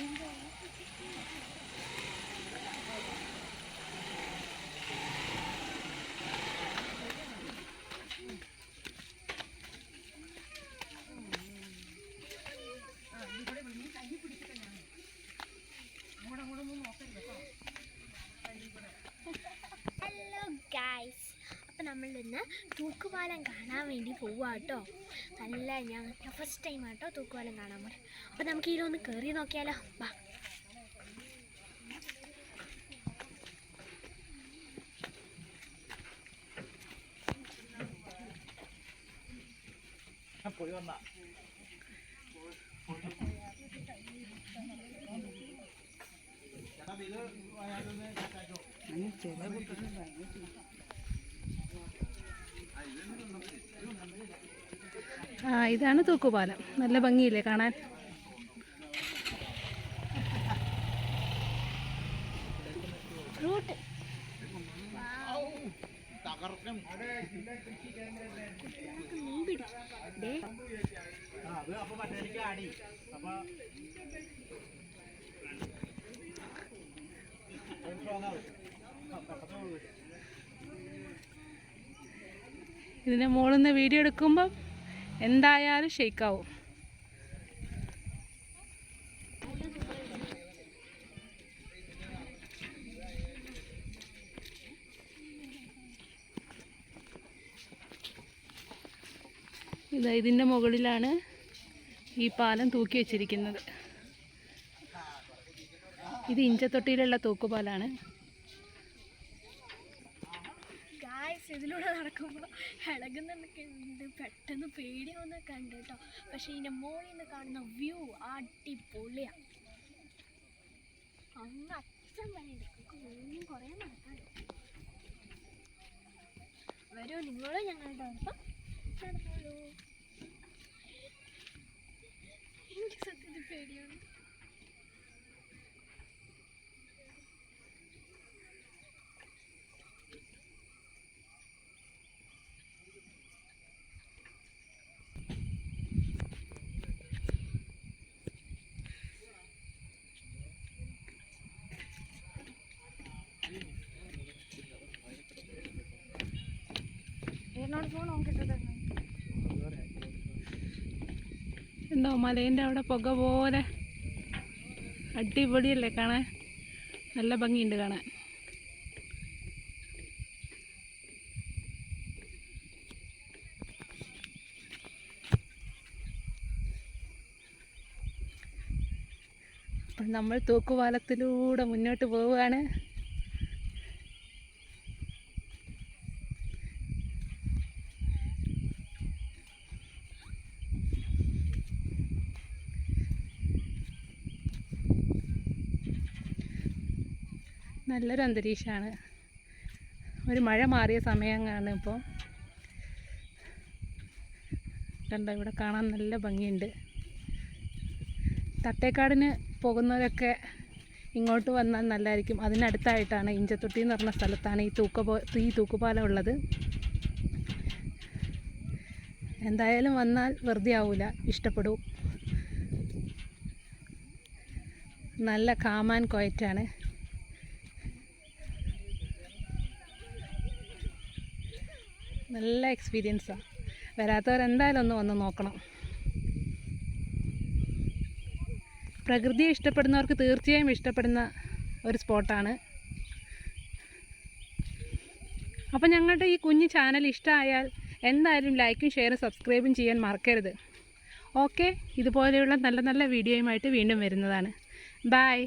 Hello guys. നമ്മൾ ഇന്ന് തൂക്കുപാലം കാണാൻ വേണ്ടി പോവാ കേട്ടോ. നല്ല ഞാൻ ഫസ്റ്റ് ടൈം ആട്ടോ തൂക്കുപാലം കാണാൻ പോലെ അപ്പം നമുക്ക് ഇതിലൊന്ന് കയറി നോക്കിയാലോ? വാ. പോയി വന്ന. ആ ഇതാണ് തൂക്കുപാലം. നല്ല ഭംഗിയില്ലേ കാണാൻ? അപ്പൊ മറ്റേക്ക് ആടി അപ്പൊ strong ആവും. ആ, പെട്ടെന്ന് പോയി. ഇതിന്റെ മുകളിൽ നിന്ന് വീഡിയോ എടുക്കുമ്പം എന്തായാലും ഷെയ്ക്കാവും. ഇതാ ഇതിന്റെ മുകളിലാണ് ഈ പാലം തൂക്കി വെച്ചിരിക്കുന്നത്. ഇത് ഇഞ്ചത്തൊട്ടിയിലുള്ള തൂക്കുപാലാണ്. ഇതിലൂടെ നടക്കുമ്പോൾ ഇളകുന്നൊക്കെ ഉണ്ട്. പെട്ടെന്ന് പേടിയാവുന്നൊക്കെ ഉണ്ട് കേട്ടോ. പക്ഷേ ഇതിന്റെ മോളിൽ നിന്ന് കാണുന്ന വ്യൂ അടിപൊളിയാണ് അന്ന് അച്ഛൻ വരെ ഇനിയും കുറേ നടക്കാനുണ്ട് വരൂ നിങ്ങളും ഞങ്ങളുടെ ഒപ്പം നടന്നോളൂ. എനിക്ക് സത്യത്തിൽ പേടിയാണ് ഫോൺ ഉണ്ടോ മലേന്റെ അവിടെ പുക പോലെ അടിപൊളിയല്ലേ കാണാൻ? നല്ല ഭംഗിയുണ്ട് കാണാൻ. നമ്മൾ തൂക്കുപാലത്തിലൂടെ മുന്നോട്ട് പോവുകയാണ്. നല്ലൊരു അന്തരീക്ഷമാണ്. ഒരു മഴ മാറിയ സമയമാണ് ഇപ്പോൾ കണ്ടോ ഇവിടെ കാണാൻ നല്ല ഭംഗിയുണ്ട്. തട്ടേക്കാടിന് പോകുന്നവരൊക്കെ ഇങ്ങോട്ട് വന്നാൽ നല്ലതായിരിക്കും. അതിനടുത്തായിട്ടാണ് ഇഞ്ചത്തൊട്ടി എന്ന് പറഞ്ഞ സ്ഥലത്താണ് ഈ തൂക്കപോ ഈ തൂക്കുപാലം ഉള്ളത്. എന്തായാലും വന്നാൽ വെറുതെ ആവില്ല ഇഷ്ടപ്പെടും. നല്ല കാമാൻ കൊയറ്റാണ്. നല്ല എക്സ്പീരിയൻസാണ് വരാത്തവരെന്തായാലും ഒന്ന് വന്ന് നോക്കണം. പ്രകൃതിയെ ഇഷ്ടപ്പെടുന്നവർക്ക് തീർച്ചയായും ഇഷ്ടപ്പെടുന്ന ഒരു സ്പോട്ടാണ്. അപ്പോൾ ഞങ്ങളുടെ ഈ കുഞ്ഞു ചാനൽ ഇഷ്ടമായാൽ എന്തായാലും ലൈക്കും ഷെയറും സബ്സ്ക്രൈബും ചെയ്യാൻ മറക്കരുത്. ഓക്കെ ഇതുപോലെയുള്ള നല്ല നല്ല വീഡിയോയുമായിട്ട് വീണ്ടും വരുന്നതാണ്. ബായ്